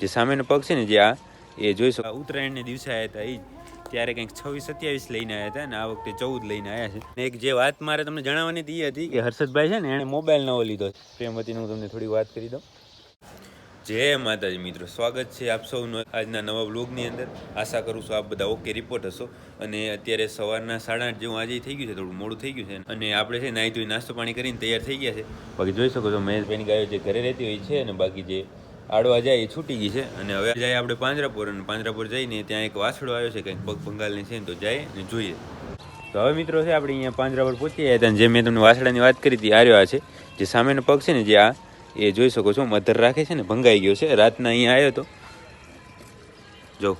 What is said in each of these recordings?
જે સામેનો પગ છે ને જે આ, એ જોઈ શકો. ઉત્તરાયણને દિવસે આવ્યા હતા એ ત્યારે કંઈક છવ્વીસ સત્યાવીસ લઈને આવ્યા હતા અને આ વખતે ચૌદ લઈને આવ્યા છે. ને એક જે વાત મારે તમને જણાવવાની હતી એ હતી કે હર્ષદભાઈ છે ને એણે મોબાઈલ નવો લીધો પ્રેમવતીનું હું તમને થોડી વાત કરી દઉં. જય માતાજી મિત્રો, સ્વાગત છે આપ સૌનો આજના નવા બ્લોગની અંદર. આશા કરું છું આપ બધા ઓકે રિપોર્ટ હશો. અને અત્યારે સવારના સાડા આઠ જેવું આજે થઈ ગયું છે, થોડું મોડું થઈ ગયું છે. અને આપણે છે નાહી ધોઈ નાસ્તો પાણી કરીને તૈયાર થઈ ગયા છે. બાકી જોઈ શકો છો મહેશભાઈની ગાયો જે ઘરે રહેતી હોય છે અને બાકી જે આડવા જાય એ છૂટી ગઈ છે. અને હવે જાય આપણે પાંજરાપુર અને પાંજરાપુર જઈને ત્યાં એક વાસડો આવ્યો છે, કંઈક પગ ભંગાલની છે ને તો જાય અને જોઈએ. તો હવે મિત્રો છે, આપણે અહીંયા પાંજરાપુર પહોંચી ગયા હતા જે મેં તમને વાસડાની વાત કરી હતી, આર્યો આ છે. જે સામેનો પગ છે ને, જે આ, એ જોઈ શકો છો, મધર રાખે છે ને, ભંગાઈ ગયો છે. રાતના અહીંયા આવ્યો હતો જો,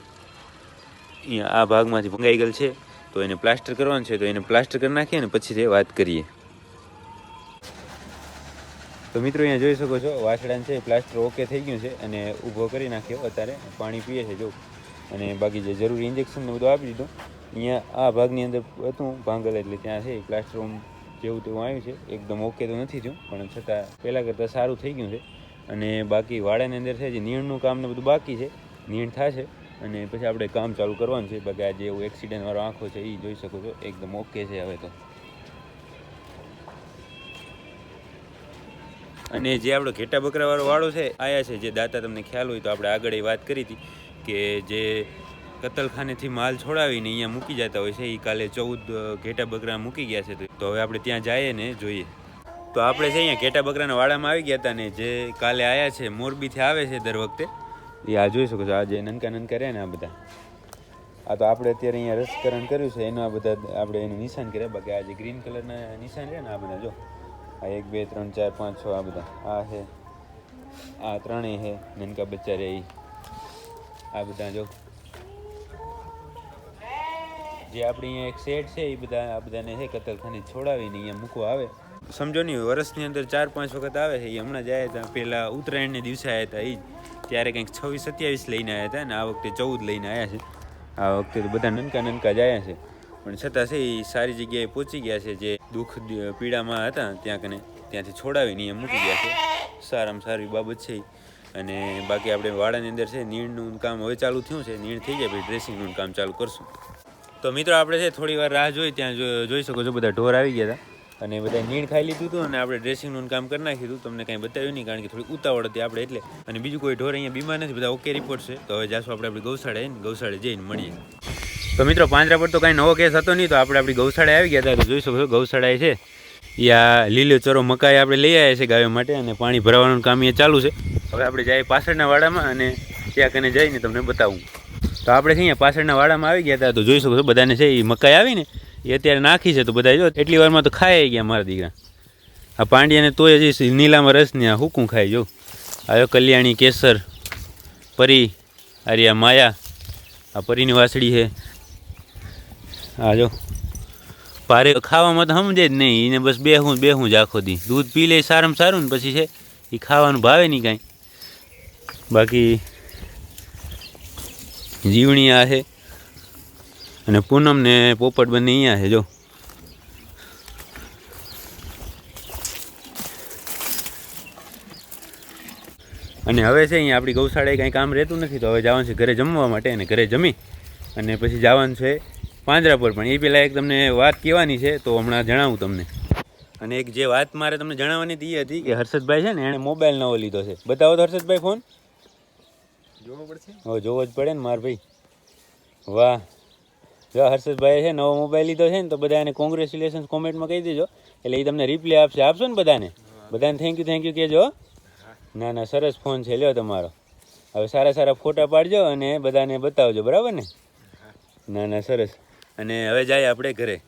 અહીંયા આ ભાગમાંથી ભંગાઈ ગયેલ છે, તો એને પ્લાસ્ટર કરવાનું છે, તો એને પ્લાસ્ટર કરી નાખીએ અને પછી તે વાત કરીએ. તો મિત્રો અહીંયા જોઈ શકો છો વાછડાને છે પ્લાસ્ટર ઓકે થઈ ગયું છે અને ઊભો કરી નાખ્યો અત્યારે, પાણી પીએ છે, જો. અને બાકી જે જરૂરી ઇન્જેક્શનનું બધું આપી દીધું. અહીંયા આ ભાગની અંદર હતું, ભાંગલ એટલે ત્યાં છે પ્લાસ્ટર જેવું તેવું આવ્યું છે. એકદમ ઓકે તો નથી થયું, પણ છતાં પહેલાં કરતાં સારું થઈ ગયું છે. અને બાકી વાડાની અંદર છે, જે નીણનું કામ બધું બાકી છે, નીણ થશે. અને પછી આપણે કામ ચાલુ કરવાનું છે. બાકી આ જે એક્સિડન્ટવાળો આંખો છે એ જોઈ શકો છો, એકદમ ઓકે છે હવે તો. અને જે આપણો ઘેટા બકરાવાળો વાળો છે, આયા છે, જે દાતા તમને ખ્યાલ હોય તો આપણે આગળ એ વાત કરી હતી કે જે કતલખાનેથી માલ છોડાવીને અહીંયા મૂકી જતા હોય છે એ કાલે ચૌદ ઘેટા બકરા મૂકી ગયા છે. તો હવે આપણે ત્યાં જઈએ ને જોઈએ. તો આપણે છે અહીંયા ઘેટા બકરાના વાડામાં આવી ગયા હતા ને જે કાલે આવ્યા છે, મોરબીથી આવે છે દર વખતે. એ આ જોઈ શકો છો, આ જે નનકા નનકા રહ્યા ને આ બધા. આ તો આપણે અત્યારે અહીંયા રસકરણ કર્યું છે, એનું આ બધા આપણે એનું નિશાન કર્યા, બાકી આ જે ગ્રીન કલરના નિશાન રહ્યા ને આ બધા, જો. આ એક, બે, ત્રણ, ચાર, પાંચ, છ, આ બધા. આ છે, આ ત્રણેય છે, નનકા બચ્ચા રહે આ બધા જો. જે આપણી અહીંયા એક સેટ છે એ બધા, આ બધાને છે, કતલખાને છોડાવીને અહીંયા મૂકવા આવે. સમજો નહીં વર્ષની અંદર ચાર, પાંચ વખત આવે છે એ હમણાં જાય હતા. પહેલાં ઉત્તરાયણને દિવસે આવ્યા હતા એ જ ત્યારે કંઈક છવ્વીસ, સત્યાવીસ લઈને આવ્યા હતા અને આ વખતે ચૌદ લઈને આવ્યા છે. આ વખતે તો બધા નનકા નનકા જ આવ્યા છે. પણ છતાં છે એ સારી જગ્યાએ પહોંચી ગયા છે, જે દુઃખ પીડામાં હતા ત્યાં કને, ત્યાંથી છોડાવીને એમ મૂકી ગયા છે. સારામાં સારી બાબત છે અને બાકી આપણે વાડાની અંદર છે, નીણનું કામ હવે ચાલુ થયું છે, નીણ થઈ જાય, પછી ડ્રેસિંગનું કામ ચાલુ કરશું. તો મિત્રો આપણે છે, થોડી વાર રાહ જોઈ, ત્યાં જોઈ શકો છો, બધા ઢોર આવી ગયા હતા. અને બધા નીણ ખાઈ લીધું હતું અને આપણે ડ્રેસિંગનું કામ કરી નાખ્યું હતું. તમને કાંઈ બતાવ્યું નહીં, કારણ કે થોડી ઉતાવળ હતી આપણે એટલે. અને બીજું કોઈ ઢોર અહીંયા બીમાર નથી, બધા ઓકે રિપોર્ટ છે. તો હવે જાશું આપણે આપણી ગૌશાળાએ ને ગૌશાળે જઈને મળીએ. તો મિત્રો પાંજરા પર તો કાંઈ નવો કેસ હતો નહીં, તો આપણે આપણી ગૌશાળા આવી ગયા હતા, તો જોઈ શકો છો. છે આ લીલો ચરો મકાઈ આપણે લઈ આવ્યા છે ગાયો માટે અને પાણી ભરાવાનું કામ એ ચાલુ છે. હવે આપણે જઈએ પાછળના વાડામાં અને ત્યાં કને જઈને તમને બતાવું. તો આપણે છે અહીંયા પાછળના વાડામાં આવી ગયા હતા, તો જોઈ શકો છો બધાને છે એ મકાઈ આવી ને એ અત્યારે નાખી છે, તો બધા જો એટલી વારમાં તો ખાઈ ગયા મારા દીકરા. આ પાંડિયાને તોય હજી નીલામાં રસ ને આ હુકું ખાઈ જો. આવ્યો કલ્યાણી કેસર, પરી આર્યા માયા, આ પરીની વાસળી છે. આ જો પારે ખાવામાં તો સમજે જ નહીં. એને બસ બેહું બે બેહું જ આખો દી. દૂધ પી લે, સારામાં સારું ને પછી છે એ ખાવાનું ભાવે નહીં કાંઈ. બાકી જીવણી આ છે. અને પૂનમ ને પોપટ બંને અહીંયા છે, જો. અને હવે છે, અહીંયા આપણી ગૌશાળાએ કાંઈ કામ રહેતું નથી, તો હવે જવાનું છે ઘરે જમવા માટે અને ઘરે જમી અને પછી જવાનું છે પાંજરાપુર પણ. એ પહેલાં એક તમને વાત કહેવાની છે તો હમણાં જણાવું તમને. અને એક જે વાત મારે તમને જણાવવાની હતી હતી કે હર્ષદભાઈ છે ને એણે મોબાઈલ નવો લીધો છે. બતાવો તો હર્ષદભાઈ ફોન. જોવો પડશે. હવે જોવો જ પડે ને માર ભાઈ. વાહ. જો હર્ષદભાઈ છે નવો મોબાઈલ લીધો છે ને તો બધા એને કોંગ્રેચ્યુલેશન કોમેન્ટમાં કહી દેજો. એટલે એ તમને રિપ્લે આપશે. આપશો ને બધાને? બધાને થેન્ક યુ થેન્ક યુ કહેજો. ના ના સરસ ફોન છે. લ્યો તમારો. હવે સારા સારા ફોટા પાડજો અને બધાને બતાવજો. બરાબર ને? ના ના સરસ. અને હવે જાય આપણે ઘરે.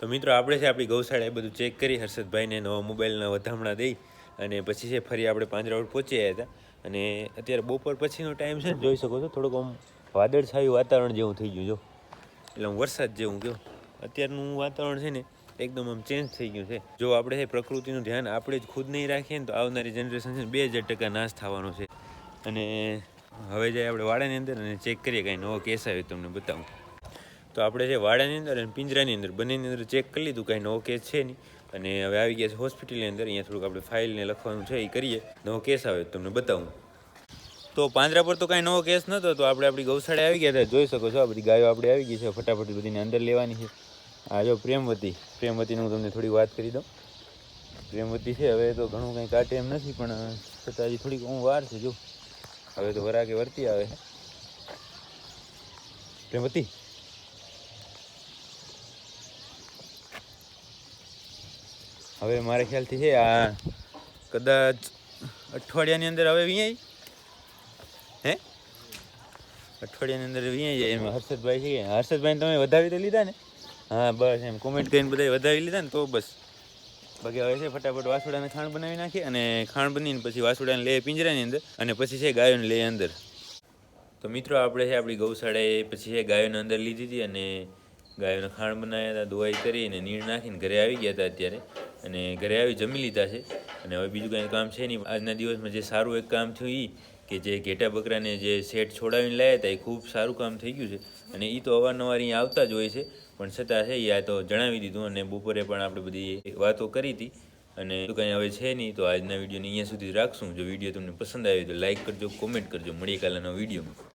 તો મિત્રો, આપણે છે આપણી ગૌશાળા એ બધું ચેક કરી, હર્ષદભાઈને નવા મોબાઈલના વધામણા દઈ અને પછી છે ફરી આપણે પાંજરાવડ પહોંચી આવ્યા હતા. અને અત્યારે બપોર પછીનો ટાઈમ છે જોઈ શકો છો, થોડુંક આમ વાદળછાયું વાતાવરણ જેવું થઈ ગયું, જો. એટલે આમ વરસાદ જેવું કહો અત્યારનું વાતાવરણ છે ને, એકદમ આમ ચેન્જ થઈ ગયું છે. જો આપણે છે પ્રકૃતિનું ધ્યાન આપણે જ ખુદ નહીં રાખીએ ને, તો આવનારી જનરેશન છે બે હજાર ટકા નાશ થવાનો છે. અને હવે જાય આપણે વાડાની અંદર અને ચેક કરીએ, કાંઈ નવો કેસ આવ્યો તમને બતાવું. તો આપણે જે વાડાની અંદર અને પિંજરાની અંદર, બંનેની અંદર ચેક કરી લીધું, કાંઈ નવો કેસ છે નહીં. અને હવે આવી ગયા છે હોસ્પિટલની અંદર, અહીંયા થોડુંક આપણે ફાઇલને લખવાનું છે, એ કરીએ. નવો કેસ આવે તમને બતાવું. તો પાંજરા પર તો કાંઈ નવો કેસ નહોતો તો આપણે આપણી ગૌશાળા આવી ગયા હતા. જોઈ શકો છો, આ બધી ગાયો આપણે આવી ગઈ છે. ફટાફટ બધીને અંદર લેવાની છે. આ જો પ્રેમવતી, પ્રેમવતીનું હું તમને થોડી વાત કરી દઉં. પ્રેમવતી છે, હવે તો ઘણું કંઈ કાટે એમ નથી, પણ છતાં હજી થોડીક હું વાર છે, જો. હવે તો વરાકે વર્તી આવે પ્રેમવતી? હવે મારા ખ્યાલથી છે આ કદાચ અઠવાડિયાની અંદર હવે વિયાઈ? હે? અઠવાડિયાની અંદર વિયાઈ જાય એમાં. હર્ષદભાઈ છે હર્ષદભાઈ તમે વધાવી તો લીધા ને? હા, બસ એમ. કોમેન્ટ કરીને બધા વધાવી લીધા ને તો બસ. બાકી હવે છે ફટાફટ વાસુડાને ખાણ બનાવી નાખીએ અને ખાણ બનીને પછી વાસુડાને લે પિંજરાની અંદર અને પછી છે ગાયોને લે અંદર. તો મિત્રો, આપણે છે આપણી ગૌશાળાએ પછી છે ગાયોને અંદર લીધી હતી અને ગાયોને ખાણ બનાવ્યા હતા દોવાઈ કરીને, નીણ નાખીને ઘરે આવી ગયા હતા અત્યારે. અને ઘરે આવી જમી લીધા છે. અને હવે બીજું કાંઈ કામ છે નહીં. આજના દિવસમાં જે સારું એક કામ થયું એ કે જે ઘેટા બકરાને જે સેટ છોડાવીને લાવ્યા હતા, એ ખૂબ સારું કામ થઈ ગયું છે. અને એ તો અવારનવાર અહીંયા આવતા જ હોય છે. પણ છતાં છે એ આ તો જણાવી દીધું અને બપોરે પણ આપણે બધી વાતો કરી હતી. અને તો કાંઈ હવે છે નહીં, તો આજના વિડીયોને અહીંયા સુધી રાખશું. જો વીડિયો તમને પસંદ આવ્યો તો લાઈક કરજો, કોમેન્ટ કરજો. મળીએ કાલના વિડીયોમાં.